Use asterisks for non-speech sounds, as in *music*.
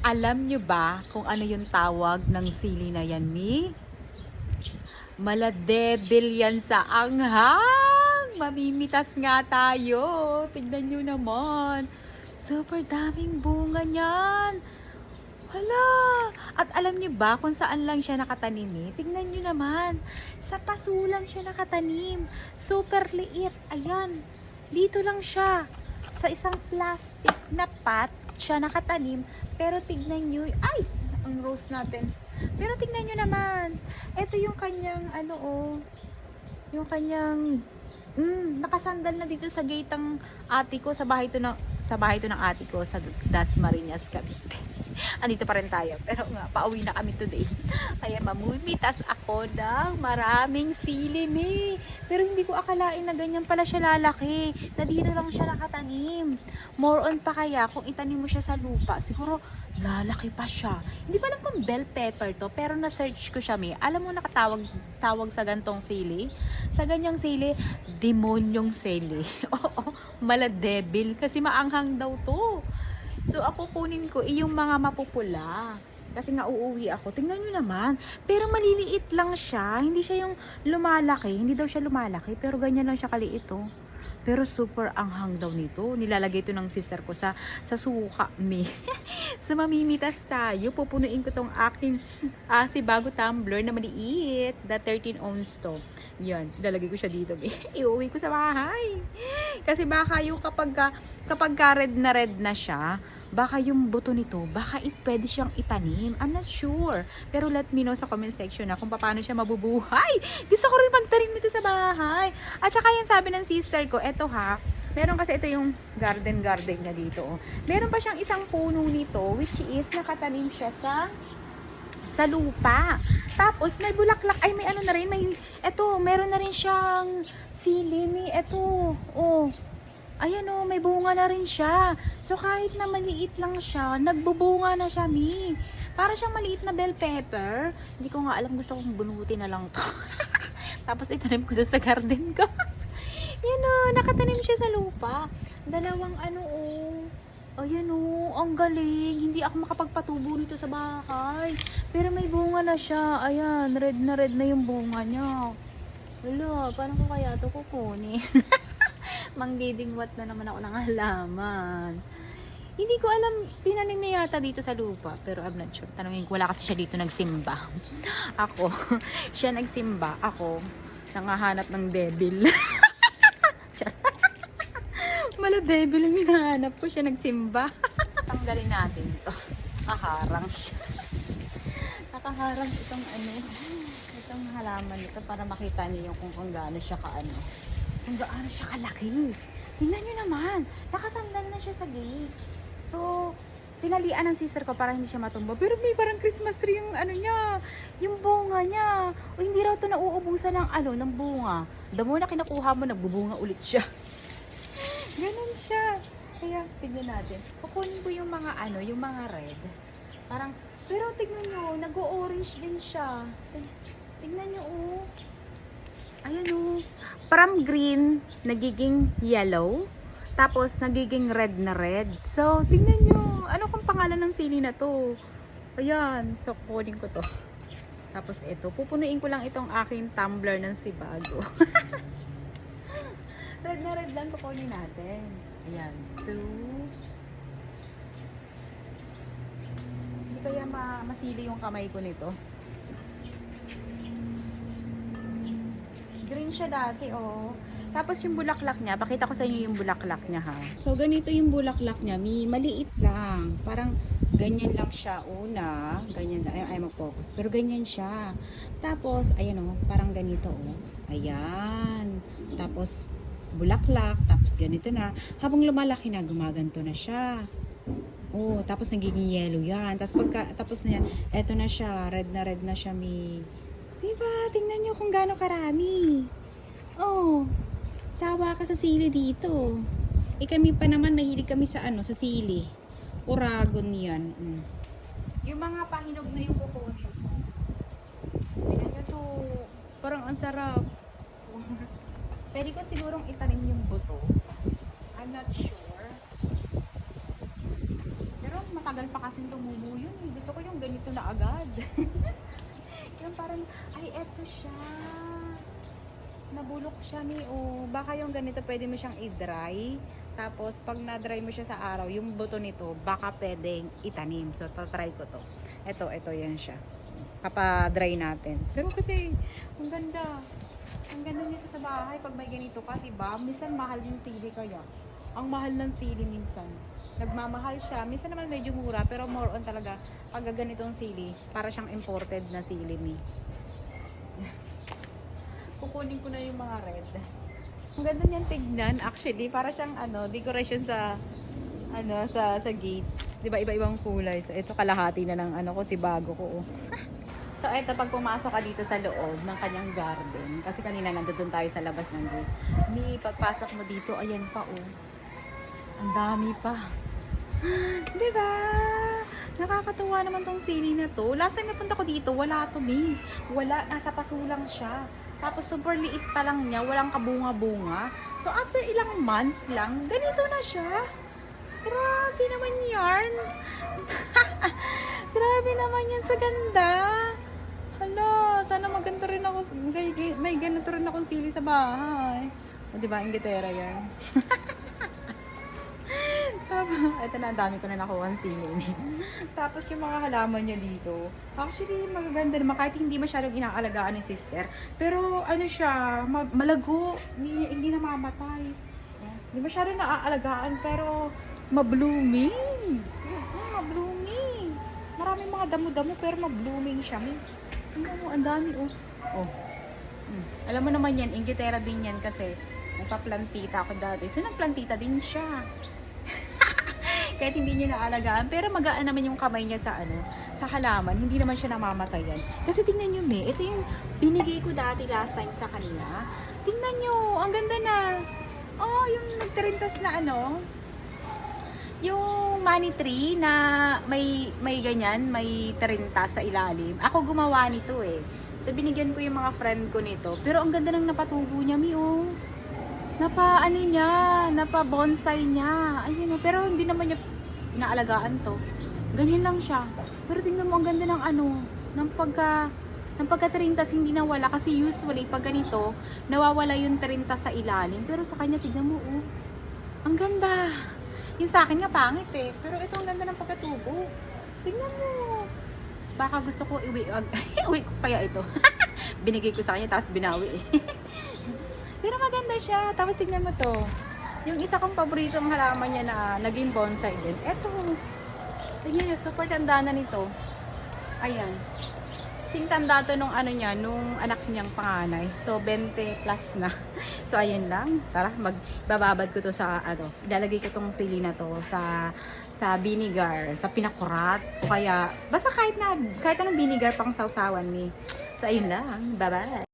Alam nyo ba kung ano yung tawag ng sili na yan, Mi? Maladebel yan sa anghang! Mamimitas nga tayo. Tignan nyo naman. Super daming bunga niyan. Hala! At alam niyo ba kung saan lang siya nakatanim eh? Tignan niyo naman. Sa paso lang siya nakatanim. Super liit. Ayan. Dito lang siya. Sa isang plastic na pot siya nakatanim. Pero tignan niyo. Ay! Ang rose natin. Pero tignan niyo naman. Ito yung kanyang ano oh. Yung kanyang Mm, nakasandal na dito sa gate ng ate ko sa bahay to ng sa bahay to ng ate ko sa Dasmariñas, Cavite. *laughs* Andito pa rin tayo. Pero nga, pauwi na kami today. *laughs* Kaya mamumitas ako ng maraming sili, me. Pero hindi ko akalain na ganyan pala siya lalaki. Na dito lang siya nakatanim. More on pa kaya kung itanim mo siya sa lupa. Siguro lalaki pa siya. Hindi ko alam kung bell pepper to. Pero na-search ko siya, me. Alam mo nakatawag tawag sa gantong sili? Sa ganyang sili, demonyong sili. *laughs* Oo, maladebil. Kasi maanghang daw to. So, ako kunin ko eh, yung mga mapupula. Kasi nga uuwi ako. Tingnan nyo naman. Pero maliliit lang siya. Hindi siya yung lumalaki. Hindi daw siya lumalaki. Pero ganyan lang siya kaliit oh. Pero super anghang daw nito. Nilalagay ito ng sister ko sa sa suka me. *laughs* sa mamimitas tayo. Pupunuin ko tong aking ah, si bago tumbler na maliit. The 13 ounce to. Yan. Lalagay ko siya dito. me. *laughs* Iuwi ko sa bahay. Kasi baka yung kapag, ka- kapag ka red na red na siya, baka yung buto nito, baka pwede siyang itanim. I'm not sure. Pero let me know sa comment section na kung paano siya mabubuhay. Gusto ko rin magtanim nito sa bahay. At saka yan sabi ng sister ko, eto ha, meron kasi ito yung garden garden niya dito. oh. Meron pa siyang isang puno nito, which is nakatanim siya sa sa lupa. Tapos may bulaklak, ay may ano na rin, may eto, meron na rin siyang sili, may eto, oh. Ayan oh, may bunga na rin siya. So kahit na maliit lang siya, nagbubunga na siya, mi. Para siyang maliit na bell pepper. Hindi ko nga alam, gusto kong bunutin na lang to. *laughs* Tapos itanim ko sa garden ko. *laughs* Yan oh, nakatanim siya sa lupa. Dalawang ano oh. Ayan oh, ang galing. Hindi ako makapagpatubo nito sa bahay. Pero may bunga na siya. Ayan, red na red na yung bunga niya. Wala, paano ko kaya ito kukunin? *laughs* Mangdidingwat na naman ako ng halaman. Hindi ko alam, tinanim niya yata dito sa lupa. Pero I'm not sure. Tanungin ko, wala kasi siya dito nagsimba. *laughs* Ako, *laughs* siya nagsimba. Ako, nangahanap ng devil. *laughs* Mala devil ang hinahanap ko. Siya nagsimba. Tanggalin natin ito. Nakaharang siya. Nakaharang itong ano, itong halaman nito para makita niyo kung kung gaano siya kaano. Kung gaano siya kalaki. Tingnan niyo naman. Nakasandal na siya sa gate. So, pinalian ng sister ko para hindi siya matumba. Pero may parang Christmas tree yung ano niya, yung bunga niya. O hindi raw to nauubusan ng ano, ng bunga. The more na kinakuha mo, nagbubunga ulit siya. *laughs* Ganun siya. Kaya, tignan natin. Kukunin ko yung mga ano, yung mga red. Parang, pero tignan nyo, nag-orange din siya. Tig- Tignan nyo, oh. Ayan, oh. From green, nagiging yellow. Tapos, nagiging red na red. So, tignan nyo. Ano kung pangalan ng sili na to? Ayan. So, kukunin ko to. Tapos, ito. Pupunuin ko lang itong aking tumbler ng Sibago. *laughs* red na red lang kukunin natin. Ayan. Two. Hindi kaya ma masili yung kamay ko nito. Green siya dati, oh. Tapos yung bulaklak niya, pakita ko sa inyo yung bulaklak niya ha. So ganito yung bulaklak niya, mi maliit lang. Parang ganyan lang siya una, ganyan ay, ay mag-focus. Pero ganyan siya. Tapos ayan oh, parang ganito oh. Ayan. Tapos bulaklak, tapos ganito na. Habang lumalaki na, gumaganto na siya. Oh, tapos nagiging yellow yan. Tapos pagka, tapos na yan, eto na siya, red na red na siya, mi. Diba? Tingnan nyo kung gaano karami. Oh, sawa ka sa sili dito. Eh kami pa naman, mahilig kami sa ano, sa sili. Uragon yan. Mm. Yung mga pahinog na yung kukunin. Tingnan nyo to. Parang ang sarap. *laughs* Pwede ko sigurong itanim yung buto. I'm not sure. Pero matagal pa kasing tumubo yun. Gusto ko yung ganito na agad. *laughs* yung parang, ay, eto siya. Nabulok siya ni o baka yung ganito pwede mo siyang i-dry. Tapos pag na-dry mo siya sa araw, yung buto nito baka pwedeng itanim. So tatry ko to. Ito, ito yan siya. Papa-dry natin. Pero kasi ang ganda. Ang ganda nito sa bahay pag may ganito ka, 'di ba? Minsan mahal yung sili kaya. Ang mahal ng sili minsan. Nagmamahal siya. Minsan naman medyo mura, pero more on talaga pag ganitong sili, para siyang imported na sili ni *laughs* kukunin ko na yung mga red. Ang ganda niyan tignan actually, para siyang ano, decoration sa ano sa sa gate. 'Di ba iba-ibang kulay. So ito kalahati na ng ano ko si bago ko. oh. *laughs* so ito pag pumasok ka dito sa loob ng kanyang garden, kasi kanina nandoon tayo sa labas ng gate. Ni pagpasok mo dito, ayan pa oh. Ang dami pa. *gasps* 'Di ba? Nakakatuwa naman tong sili na to. Last time napunta ko dito, wala to, me. Wala, nasa paso lang siya. Tapos super liit pa lang niya, walang kabunga-bunga. So after ilang months lang, ganito na siya. Grabe naman yarn. *laughs* Grabe naman yan sa ganda. Hala, sana maganda rin ako. May, may ganito rin akong sili sa bahay. O, diba, ingitera yan. *laughs* Tapos, *laughs* ito na, ang dami ko na nakuha ang sili. *laughs* Tapos yung mga halaman niya dito, actually magaganda naman kahit hindi masyadong inaalagaan ni sister. Pero ano siya, ma- malago, hindi, hindi namamatay. Hindi masyadong naaalagaan pero ma-blooming. Oo, ma-blooming. Maraming mga damo-damo pero ma-blooming siya. May, ano, ang dami oh. Oh. Hmm. Alam mo naman yan, ingitera din yan kasi nagpa-plantita ako dati. So nagplantita din siya kahit hindi niya naalagaan, pero magaan naman yung kamay niya sa ano, sa halaman, hindi naman siya namamatayan. Kasi tingnan niyo, me, ito yung binigay ko dati last time sa kanila. Tingnan niyo, ang ganda na. Oh, yung nagtarintas na ano, yung money tree na may may ganyan, may tarintas sa ilalim. Ako gumawa nito eh. So binigyan ko yung mga friend ko nito. Pero ang ganda ng napatubo niya, mi oh. Napa ano niya, napa bonsai niya. Ayun pero hindi naman niya inaalagaan to. Ganyan lang siya. Pero tingnan mo ang ganda ng ano, ng pagka ng pagka-trintas hindi nawala kasi usually pag ganito, nawawala yung trintas sa ilalim. Pero sa kanya tingnan mo oh. Ang ganda. Yung sa akin nga pangit eh. Pero ito ang ganda ng pagkatubo. Tingnan mo. Baka gusto ko iwi, *laughs* iwi ko kaya ito. *laughs* Binigay ko sa kanya tapos binawi eh. *laughs* Pero maganda siya. Tapos tingnan mo to. Yung isa kong paboritong halaman niya na naging bonsai din. Eto. Tingnan nyo, super tanda na nito. Ayan. Sing tanda to nung ano niya, nung anak niyang panganay. So, 20 plus na. *laughs* So, ayun lang. Tara, magbababad ko to sa, ano, ilalagay ko tong sili na to sa sa vinegar, sa pinakurat, o kaya, basta kahit na, kahit anong vinegar pang sausawan ni. So, ayun lang. Bye-bye.